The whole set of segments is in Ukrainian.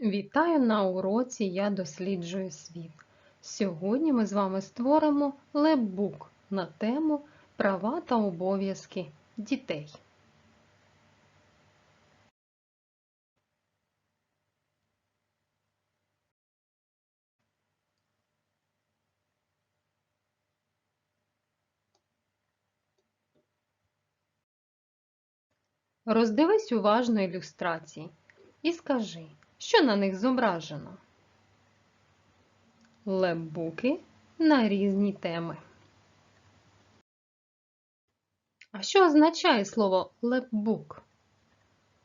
Вітаю на уроці Я досліджую світ. Сьогодні ми з вами створимо лепбук на тему Права та обов'язки дітей. Роздивись уважно ілюстрації і скажи, що на них зображено. Лепбуки на різні теми. А що означає слово лепбук?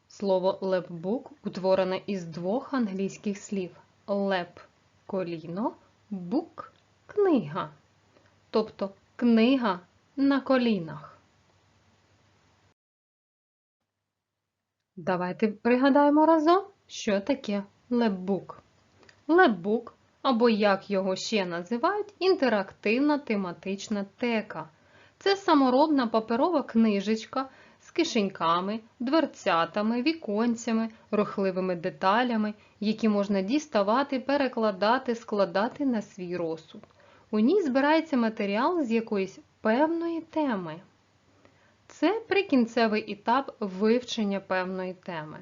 Слово лепбук утворене із двох англійських слів леп коліно, бук книга. Тобто книга на колінах. Давайте пригадаємо разом, що таке лепбук. Лепбук, або як його ще називають, інтерактивна тематична тека. Це саморобна паперова книжечка з кишеньками, дверцятами, віконцями, рухливими деталями, які можна діставати, перекладати, складати на свій розсуд. У ній збирається матеріал з якоїсь певної теми. Це прикінцевий етап вивчення певної теми.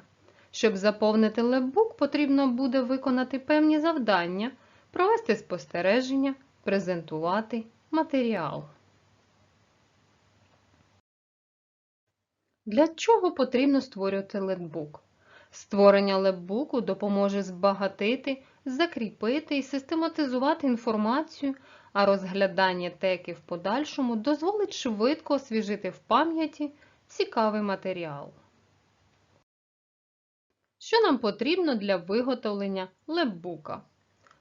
Щоб заповнити лепбук, потрібно буде виконати певні завдання, провести спостереження, презентувати матеріал. Для чого потрібно створювати лепбук? Створення лепбуку допоможе збагатити, закріпити і систематизувати інформацію, а розглядання теки в подальшому дозволить швидко освіжити в пам'яті цікавий матеріал. Що нам потрібно для виготовлення лепбука?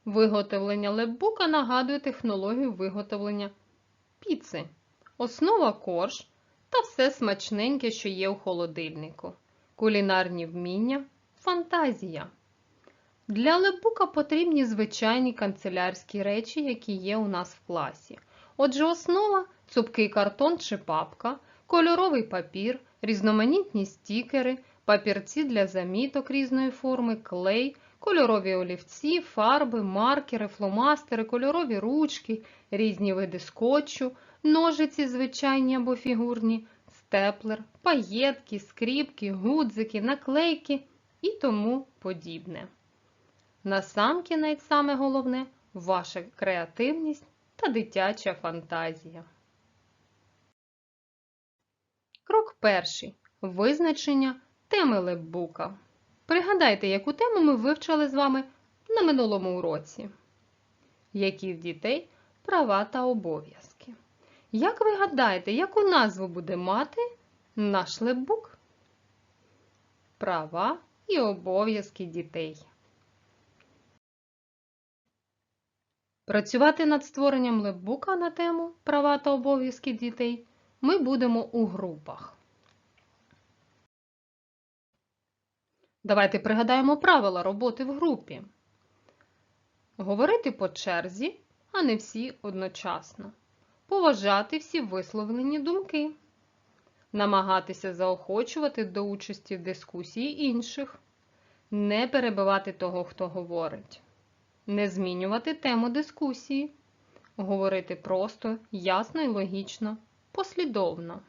Виготовлення лепбука нагадує технологію виготовлення піци, основа корж та все смачненьке, що є у холодильнику, кулінарні вміння, фантазія. Для лепбука потрібні звичайні канцелярські речі, які є у нас в класі. Отже, основа цупкий картон чи папка, кольоровий папір, різноманітні стікери, папірці для заміток різної форми, клей, кольорові олівці, фарби, маркери, фломастери, кольорові ручки, різні види скотчу, ножиці звичайні або фігурні, степлер, паєтки, скріпки, гудзики, наклейки і тому подібне. Насамкінець саме головне ваша креативність та дитяча фантазія. Крок перший. Визначення теми лепбука. Пригадайте, яку тему ми вивчали з вами на минулому уроці. Які в дітей права та обов'язки. Як ви гадаєте, яку назву буде мати наш лепбук? Права і обов'язки дітей. Працювати над створенням лепбука на тему права та обов'язки дітей ми будемо у групах. Давайте пригадаємо правила роботи в групі. Говорити по черзі, а не всі одночасно. Поважати всі висловлені думки. Намагатися заохочувати до участі в дискусії інших. Не перебивати того, хто говорить. Не змінювати тему дискусії. Говорити просто, ясно і логічно, послідовно.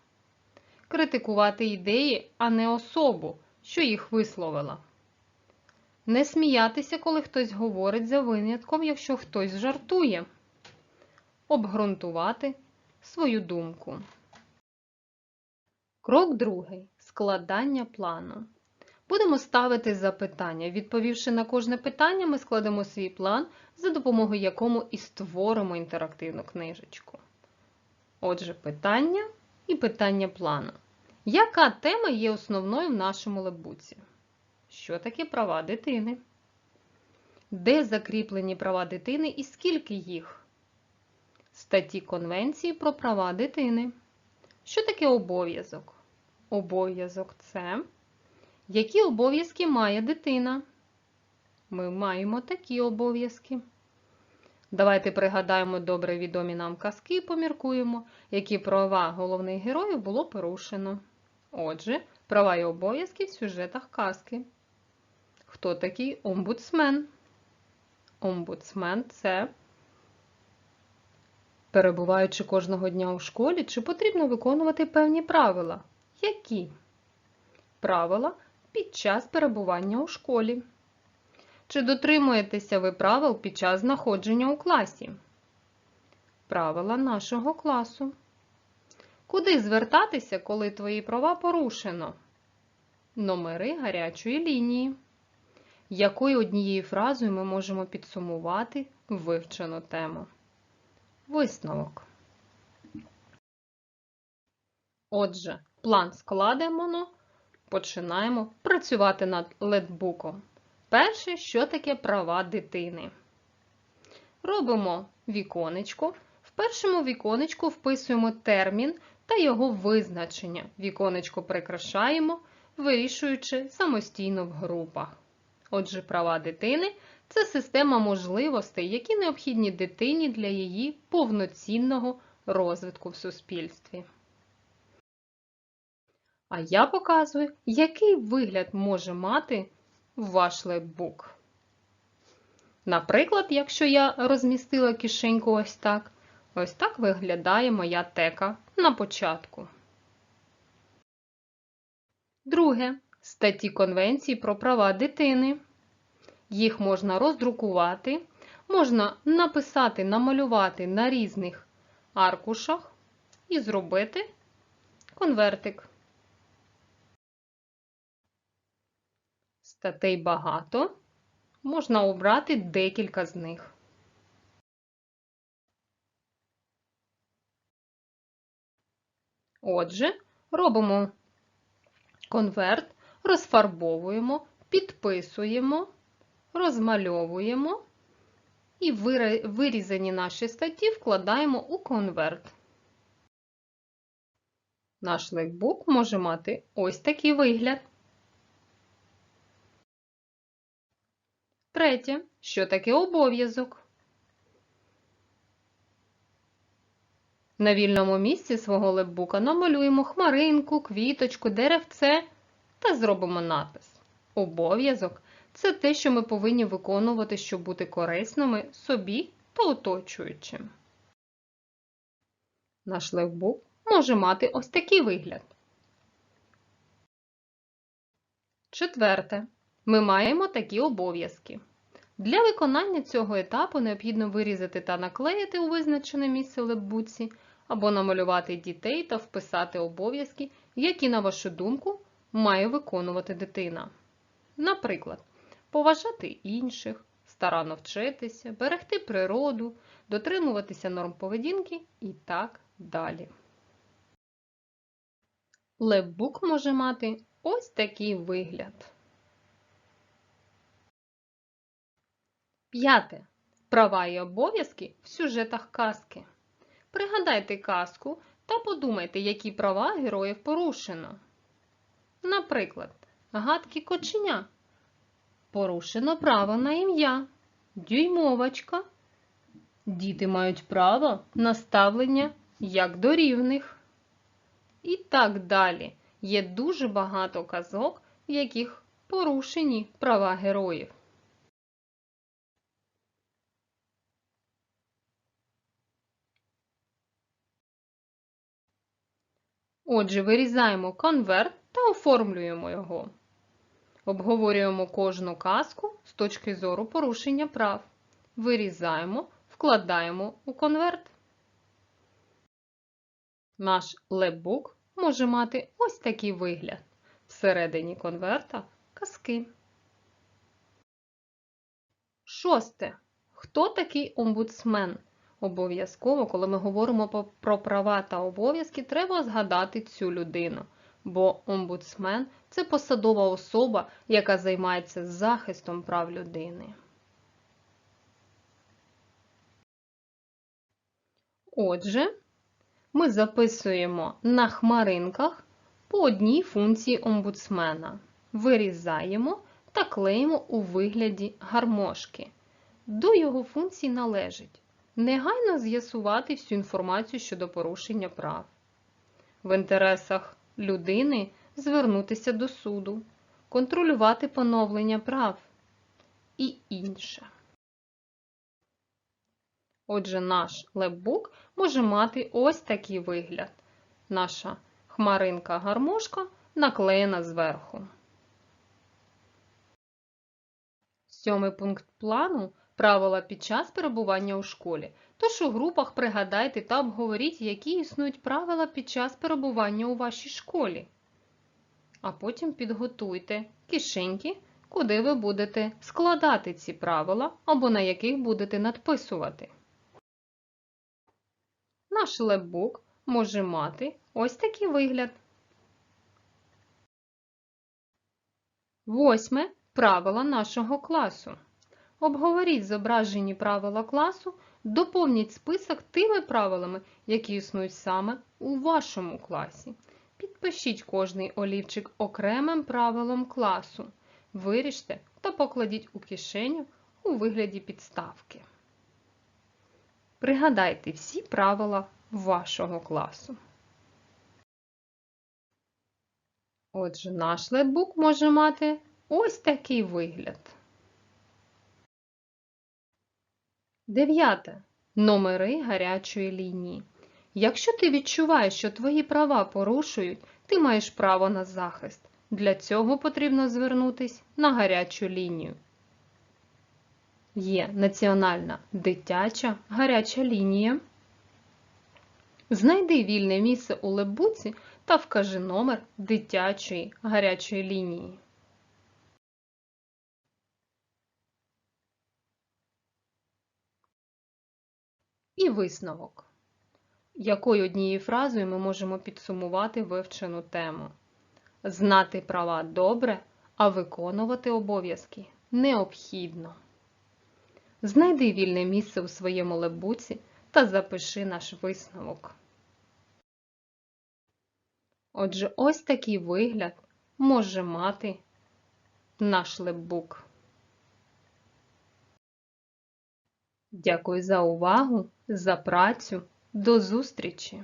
Критикувати ідеї, а не особу, що їх висловила. Не сміятися, коли хтось говорить за винятком, якщо хтось жартує. Обґрунтувати свою думку. Крок другий. Складання плану. Будемо ставити запитання. Відповівши на кожне питання, ми складемо свій план, за допомогою якому і створимо інтерактивну книжечку. Отже, питання і питання плану. Яка тема є основною в нашому лебуці? Що таке права дитини? Де закріплені права дитини і скільки їх? Статті Конвенції про права дитини. Що таке обов'язок? Обов'язок це. Які обов'язки має дитина? Ми маємо такі обов'язки. Давайте пригадаємо добре відомі нам казки і поміркуємо, які права головних героїв було порушено. Отже, права і обов'язки в сюжетах казки. хто такий омбудсмен? Омбудсмен це, перебуваючи кожного дня у школі, чи потрібно виконувати певні правила? Які? Правила під час перебування у школі. Чи дотримуєтеся ви правил під час знаходження у класі? Правила нашого класу. Куди звертатися, коли твої права порушено? Номери гарячої лінії. Якою однією фразою ми можемо підсумувати вивчену тему? Висновок. Отже, план складемо, починаємо працювати над летбуком. Перше, що таке права дитини? Робимо віконечко. В першому віконечку вписуємо термін та його визначення. Віконечко прикрашаємо, вирішуючи самостійно в групах. Отже, права дитини це система можливостей, які необхідні дитині для її повноцінного розвитку в суспільстві. А я показую, який вигляд може мати ваш лепбук. Наприклад, якщо я розмістила кишеньку ось так, ось так виглядає моя тека на початку. Друге. Статті Конвенції про права дитини. Їх можна роздрукувати, можна написати, намалювати на різних аркушах і зробити конвертик. Статей багато, можна обрати декілька з них. Отже, робимо конверт, розфарбовуємо, підписуємо, розмальовуємо і вирізані наші статті вкладаємо у конверт. Наш лейкбук може мати ось такий вигляд. Третє. Що таке обов'язок? На вільному місці свого лепбука намалюємо хмаринку, квіточку, деревце та зробимо напис. Обов'язок це те, що ми повинні виконувати, щоб бути корисними собі та оточуючим. Наш лепбук може мати ось такий вигляд. Четверте. Ми маємо такі обов'язки. Для виконання цього етапу необхідно вирізати та наклеїти у визначене місце лепбуці або намалювати дітей та вписати обов'язки, які, на вашу думку, має виконувати дитина. Наприклад, поважати інших, старанно вчитися, берегти природу, дотримуватися норм поведінки і так далі. Лепбук може мати ось такий вигляд. П'яте. Права і обов'язки в сюжетах казки. Пригадайте казку та подумайте, які права героїв порушено. Наприклад, гадки коченя. Порушено право на ім'я. Дюймовочка. Діти мають право на ставлення як до рівних. І так далі. Є дуже багато казок, в яких порушені права героїв. Отже, вирізаємо конверт та оформлюємо його. Обговорюємо кожну казку з точки зору порушення прав. Вирізаємо, вкладаємо у конверт. Наш лепбук може мати ось такий вигляд. Всередині конверта казки. Шосте. Хто такий омбудсмен? Обов'язково, коли ми говоримо про права та обов'язки, треба згадати цю людину. Бо омбудсмен це посадова особа, яка займається захистом прав людини. Отже, ми записуємо на хмаринках по одній функції омбудсмена. Вирізаємо та клеїмо у вигляді гармошки. До його функцій належить негайно з'ясувати всю інформацію щодо порушення прав. В інтересах людини звернутися до суду, контролювати поновлення прав і інше. Отже, наш лепбук може мати ось такий вигляд. Наша хмаринка-гармошка наклеєна зверху. Сьомий пункт плану правила під час перебування у школі. Тож у групах пригадайте та обговоріть, які існують правила під час перебування у вашій школі. А потім підготуйте кишеньки, куди ви будете складати ці правила або на яких будете надписувати. Наш лепбук може мати ось такий вигляд. Восьме правила нашого класу. Обговоріть зображені правила класу, доповніть список тими правилами, які існують саме у вашому класі. Підпишіть кожний олівчик окремим правилом класу. Виріште та покладіть у кишеню у вигляді підставки. Пригадайте всі правила вашого класу. Отже, наш летбук може мати ось такий вигляд. Дев'яте. Номери гарячої лінії. Якщо ти відчуваєш, що твої права порушують, ти маєш право на захист. Для цього потрібно звернутися на гарячу лінію. Є національна дитяча гаряча лінія. Знайди вільне місце у лебуці та вкажи номер дитячої гарячої лінії. Висновок. Якою однією фразою ми можемо підсумувати вивчену тему? Знати права добре, а виконувати обов'язки необхідно. Знайди вільне місце у своєму лебуці та запиши наш висновок. Отже, ось такий вигляд може мати наш леббук. Дякую за увагу, за працю. До зустрічі!